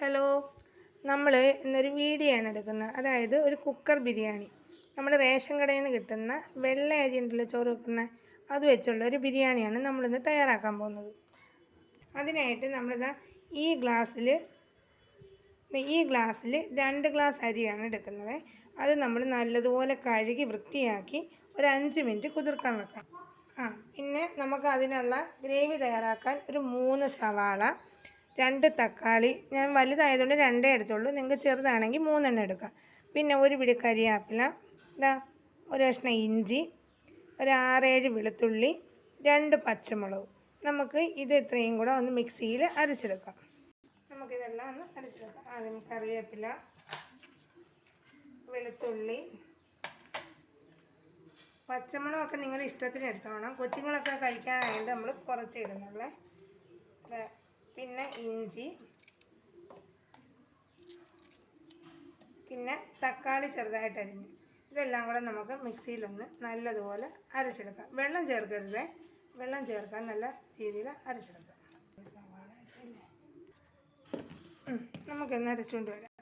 Hello. നമ്മൾ ഇന്നൊരു video ആണ് എടുക്കുന്നത്. അതായത് ഒരു കുക്കർ ബിരിയാണി. നമ്മൾ റേഷൻ കടയിൽ നിന്ന് കിട്ടുന്ന വെള്ള അരി ഉണ്ടല്ലോ ചോറ് വെക്കുന്ന അത് വെച്ചുള്ള ഒരു ബിരിയാണിയാണ് നമ്മളിന്ന് തയ്യാറാക്കാൻ പോകുന്നത്. അതിനായിട്ട് നമ്മളിതാ ഈ ഗ്ലാസ്സിൽ ഈ ഗ്ലാസ്സിൽ രണ്ട് ഗ്ലാസ് അരിയാണ് എടുക്കുന്നത്. അത് നമ്മൾ നല്ലതുപോലെ കഴുകി വൃത്തിയാക്കി ഒരു അഞ്ച് മിനിറ്റ് കുതിർക്കാൻ വെക്കണം. ആ പിന്നെ നമുക്ക് അതിനുള്ള ഗ്രേവി തയ്യാറാക്കാൻ ഒരു മൂന്ന് സവാള രണ്ട് തക്കാളി. ഞാൻ വലുതായതുകൊണ്ട് രണ്ടേ എടുത്തുള്ളൂ. നിങ്ങൾക്ക് ചെറുതാണെങ്കിൽ മൂന്നെണ്ണം എടുക്കാം. പിന്നെ ഒരു പിടി കരിയാപ്പില. ഇതാ ഒരു കഷ്ണം ഇഞ്ചി. ഒരു ആറേഴ് വെളുത്തുള്ളി. രണ്ട് പച്ചമുളക്. നമുക്ക് ഇത് ഇത്രയും കൂടെ ഒന്ന് മിക്സിയിൽ അരച്ചെടുക്കാം. നമുക്കിതെല്ലാം ഒന്ന് അരച്ചെടുക്കാം. ആദ്യം കറിവേപ്പില വെളുത്തുള്ളി. പച്ചമുളകൊക്കെ നിങ്ങളുടെ ഇഷ്ടത്തിന് എടുത്തോണം കൊച്ചുങ്ങളൊക്കെ കഴിക്കാനായിട്ട് നമ്മൾ കുറച്ച് ഇടുന്നുള്ളേ. പിന്നെ ഇഞ്ചി. പിന്നെ തക്കാളി ചെറുതായിട്ട് അരിഞ്ഞ്. ഇതെല്ലാം കൂടെ നമുക്ക് മിക്സിയിലൊന്ന് നല്ലതുപോലെ അരച്ചെടുക്കാം. വെള്ളം ചേർക്കരുത്. വെള്ളം ചേർക്കാൻ നല്ല രീതിയിൽ അരച്ചെടുക്കാം. നമുക്കിന്ന് അരച്ചുകൊണ്ട് വരാം.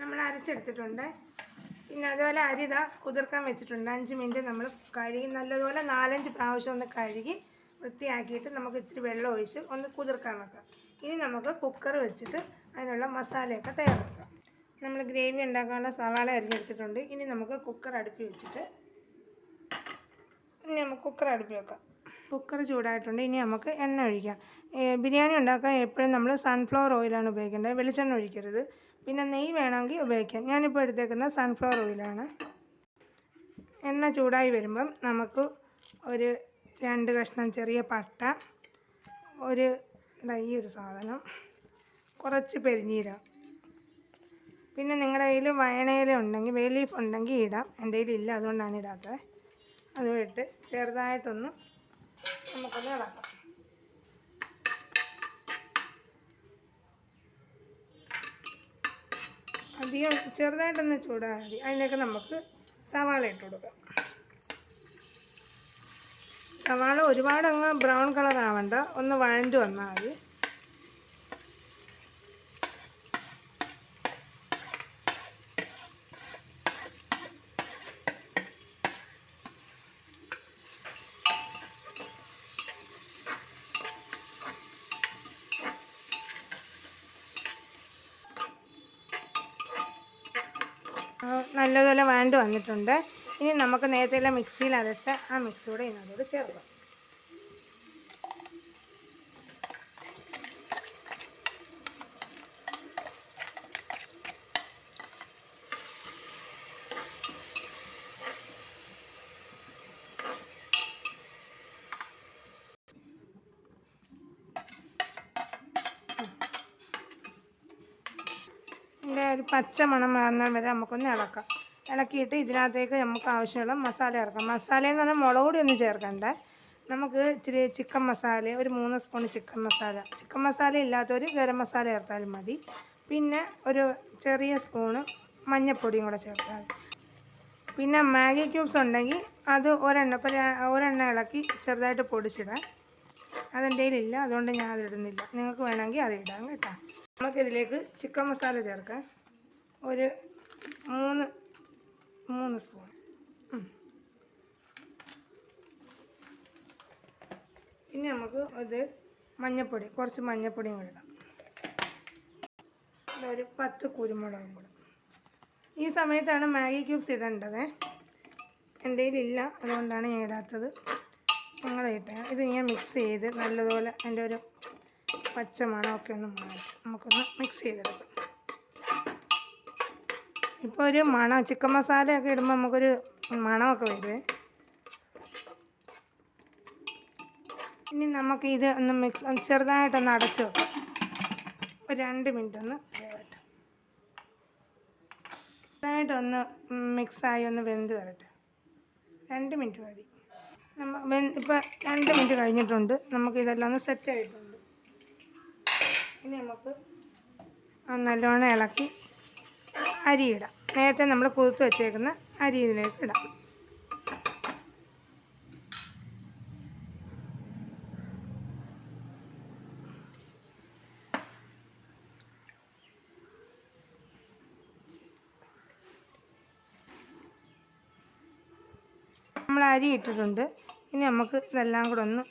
നമ്മൾ അരച്ചെടുത്തിട്ടുണ്ട്. പിന്നെ അതുപോലെ അരിത കുതിർക്കാൻ വെച്ചിട്ടുണ്ട്. അഞ്ച് മിനിറ്റ് നമ്മൾ കഴുകി നല്ലതുപോലെ നാലഞ്ച് പ്രാവശ്യം ഒന്ന് കഴുകി വൃത്തിയാക്കിയിട്ട് നമുക്ക് ഇച്ചിരി വെള്ളം ഒഴിച്ച് ഒന്ന് കുതിർക്കാൻ വെക്കാം. ഇനി നമുക്ക് കുക്കർ വെച്ചിട്ട് അതിനുള്ള മസാലയൊക്കെ തയ്യാറാക്കാം. നമ്മൾ ഗ്രേവി ഉണ്ടാക്കാനുള്ള സവാള അരിഞ്ഞെടുത്തിട്ടുണ്ട്. ഇനി നമുക്ക് കുക്കർ അടുപ്പി വെച്ചിട്ട് ഇനി നമുക്ക് കുക്കർ അടുപ്പി വെക്കാം. കുക്കർ ചൂടായിട്ടുണ്ട്. ഇനി നമുക്ക് എണ്ണ ഒഴിക്കാം. ബിരിയാണി ഉണ്ടാക്കാൻ എപ്പോഴും നമ്മൾ സൺഫ്ലവർ ഓയിലാണ് ഉപയോഗിക്കേണ്ടത്. വെളിച്ചെണ്ണ ഒഴിക്കരുത്. പിന്നെ നെയ്യ് വേണമെങ്കിൽ ഉപയോഗിക്കാം. ഞാനിപ്പോൾ എടുത്തേക്കുന്നത് സൺഫ്ലവർ ഓയിലാണ് എണ്ണ ചൂടായി വരുമ്പം നമുക്ക് ഒരു രണ്ട് കഷ്ണം ചെറിയ പട്ട ഒരു ഈ ഒരു സാധനം കുറച്ച് പെരിഞ്ഞീരം. പിന്നെ നിങ്ങളുടെ കയ്യിൽ വയണയില ഉണ്ടെങ്കിൽ വേ ലീഫ് ഉണ്ടെങ്കിൽ ഇടാം. എന്റെ കയ്യിലില്ല അതുകൊണ്ടാണ് ഇടാത്തത്. അതും ഇട്ട് ചെറുതായിട്ടൊന്ന് നമുക്കൊന്ന് ഇളക്കാം. അധികം ചെറുതായിട്ടൊന്ന് ചൂടാൽ മതി. അതിലേക്ക് നമുക്ക് സവാള ഇട്ട് കൊടുക്കാം. സവാള ഒരുപാട് അങ്ങ് ബ്രൗൺ കളർ ആവണ്ട ഒന്ന് വഴണ്ടു വന്നാൽ മതി. നല്ലതുപോലെ വഴണ്ട് വന്നിട്ടുണ്ട്. ഇനി നമുക്ക് നേരത്തെ മിക്സിയിൽ അരച്ച ആ മിക്സ് കൂടെ ഇതിനോട് ചേർക്കാം. ഒരു പച്ച മണം മാറുന്ന വരെ നമുക്കൊന്ന് ഇളക്കാം. ഇളക്കിയിട്ട് ഇതിനകത്തേക്ക് നമുക്ക് ആവശ്യമുള്ള മസാല ഇറക്കാം മസാല എന്ന് പറഞ്ഞാൽ മുളക് പൊടി ഒന്നും ചേർക്കണ്ട. നമുക്ക് ഇച്ചിരി ചിക്കൻ മസാല ഒരു മൂന്ന് spoon chicken masala. Chicken masala ഇല്ലാത്തൊരു ഗരം മസാല ചേർത്താലും മതി. പിന്നെ ഒരു ചെറിയ സ്പൂണ് മഞ്ഞൾപ്പൊടിയും കൂടെ ചേർത്താൽ പിന്നെ മാഗി ക്യൂബ്സ് ഉണ്ടെങ്കിൽ അത് ഒരെണ്ണം ഇപ്പോൾ ഒരെണ്ണം ഇളക്കി ചെറുതായിട്ട് പൊടിച്ചിടാം. അതെന്റെ ഇല്ല അതുകൊണ്ട് ഞാൻ അതിടുന്നില്ല നിങ്ങൾക്ക് വേണമെങ്കിൽ അത് ഇടാം കേട്ടോ. നമുക്കിതിലേക്ക് ചിക്കൻ മസാല ചേർക്കാം. ഒരു മൂന്ന് മൂന്ന് സ്പൂൺ. ഇനി നമുക്ക് ഇത് മഞ്ഞപ്പൊടി കുറച്ച് മഞ്ഞപ്പൊടിയും കൂടെ ഇടാം. ഒരു പത്ത് കുരുമുളകും കൂടെ. ഈ സമയത്താണ് മാഗി ക്യൂബ്സ് ഇടേണ്ടത്. എന്റെ കയ്യിലില്ല അതുകൊണ്ടാണ് ഞാൻ ഇടാത്തത്. ഞങ്ങൾ ഇട്ടേ. ഇത് ഞാൻ മിക്സ് ചെയ്ത് നല്ലതുപോലെ അതിന്റെ ഒരു പച്ച മണമൊക്കെ ഒന്ന് മാറി. നമുക്കൊന്ന് മിക്സ് ചെയ്തെടുക്കാം. ഇപ്പോൾ ഒരു മണം ചിക്കൻ മസാലയൊക്കെ ഇടുമ്പോൾ നമുക്കൊരു മണമൊക്കെ വരുവേ. ഇനി നമുക്ക് ഇത് ഒന്ന് മിക്സ് ചെറുതായിട്ടൊന്ന് അടച്ച് വെക്കാം. ഒരു രണ്ട് മിനിറ്റ് ഒന്ന് ചെറുതായിട്ടൊന്ന് മിക്സായി ഒന്ന് വെന്ത് വരട്ടെ. രണ്ട് മിനിറ്റ് മതി. നമ്മ ഇപ്പം രണ്ട് മിനിറ്റ് കഴിഞ്ഞിട്ടുണ്ട്. നമുക്ക് ഇതെല്ലാം ഒന്ന് സെറ്റ് ആയിട്ടുണ്ട്. ഇനി നമുക്ക് നല്ലോണം ഇളക്കി അരി ഇടാം. നേരത്തെ നമ്മൾ കുതിർത്ത് വെച്ചേക്കുന്ന അരി ഇതിലേക്ക് ഇടാം. നമ്മൾ അരി ഇട്ടിട്ടുണ്ട്. ഇനി നമുക്ക് ഇതെല്ലാം കൂടെ ഒന്ന്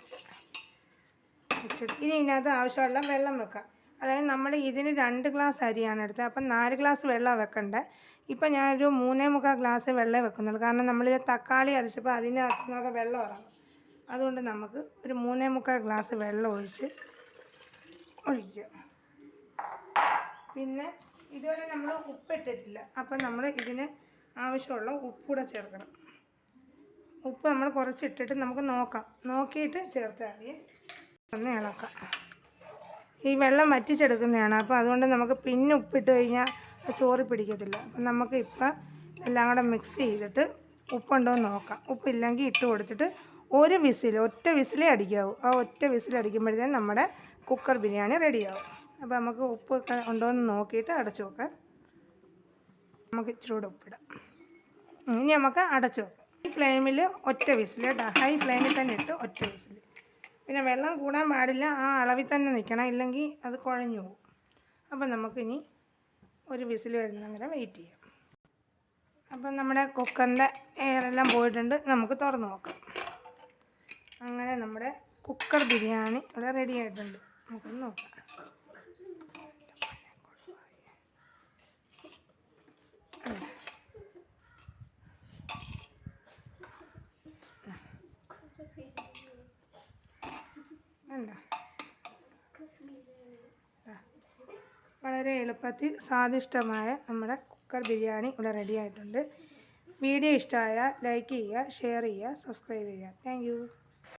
ഇനി ഇതിനകത്ത് ആവശ്യമുള്ള വെള്ളം വെക്കാം. അതായത് നമ്മൾ ഇതിന് രണ്ട് ഗ്ലാസ് അരിയാണ് എടുത്തത്. അപ്പം നാല് ഗ്ലാസ് വെള്ളം വെക്കണ്ടേ? ഇപ്പം ഞാനൊരു മൂന്നേ മുക്കാൽ ഗ്ലാസ് വെള്ളമേ വെക്കുന്നുള്ളൂ. കാരണം നമ്മൾ തക്കാളി അരച്ചപ്പോൾ അതിന്റെ അകത്തുനിന്നൊക്കെ വെള്ളം ഇറങ്ങും. അതുകൊണ്ട് നമുക്ക് ഒരു മൂന്നേ മുക്കാൽ ഗ്ലാസ് വെള്ളം ഒഴിച്ച് ഒഴിക്കുക പിന്നെ ഇതുവരെ നമ്മൾ ഉപ്പിട്ടിട്ടില്ല. അപ്പം നമ്മൾ ഇതിന് ആവശ്യമുള്ള ഉപ്പൂടെ ചേർക്കണം. ഉപ്പ് നമ്മൾ കുറച്ചിട്ടിട്ട് നമുക്ക് നോക്കാം. നോക്കിയിട്ട് ചേർത്താൽ മതി. ഒന്ന് ഇളക്കാം. ഈ വെള്ളം വറ്റിച്ചെടുക്കുന്നതാണ്. അപ്പോൾ അതുകൊണ്ട് നമുക്ക് പിന്നെ ഉപ്പിട്ട് കഴിഞ്ഞാൽ ചോറി പിടിക്കത്തില്ല. അപ്പം നമുക്ക് ഇപ്പം എല്ലാം കൂടെ മിക്സ് ചെയ്തിട്ട് ഉപ്പുണ്ടോ എന്ന് നോക്കാം. ഉപ്പില്ലെങ്കിൽ ഇട്ട് കൊടുത്തിട്ട് ഒരു വിസിൽ ഒറ്റ വിസിലേ അടിക്കാവൂ. ആ ഒറ്റ വിസിൽ അടിക്കുമ്പോഴത്തേനും നമ്മുടെ കുക്കർ ബിരിയാണി റെഡിയാവും അപ്പോൾ നമുക്ക് ഉപ്പൊക്കെ ഉണ്ടോ എന്ന് നോക്കിയിട്ട് അടച്ചു വെക്കാം. നമുക്ക് ഇച്ചിരി കൂടെ ഉപ്പിടാം ഇനി നമുക്ക് അടച്ചു വെക്കാം. ഫ്ലെയിമിൽ ഒറ്റ വിസിൽ കേട്ടോ. ഹൈ ഫ്ലെയിമിൽ തന്നെ ഇട്ട് ഒറ്റ വിസിൽ പിന്നെ വെള്ളം കൂടാൻ പാടില്ല. ആ അളവിൽ തന്നെ നിൽക്കണം. ഇല്ലെങ്കിൽ അത് കുഴഞ്ഞു പോകും. അപ്പം നമുക്കിനി ഒരു വിസിൽ വരുന്ന വരെ വെയിറ്റ് ചെയ്യാം. അപ്പം നമ്മുടെ കുക്കറിന്റെ എയറെല്ലാം പോയിട്ടുണ്ട്. നമുക്ക് തുറന്ന് നോക്കാം. അങ്ങനെ നമ്മുടെ കുക്കർ ബിരിയാണി ഇവിടെ റെഡി ആയിട്ടുണ്ട്. നമുക്കൊന്ന് നോക്കാം ഉണ്ടോ ദാ. വളരെ എളുപ്പത്തിൽ സ്വാദിഷ്ടമായ നമ്മുടെ കുക്കർ ബിരിയാണി ഇവിടെ റെഡി ആയിട്ടുണ്ട്. വീഡിയോ ഇഷ്ടമായാൽ ലൈക്ക് ചെയ്യുക ഷെയർ ചെയ്യുക സബ്സ്ക്രൈബ് ചെയ്യുക. താങ്ക്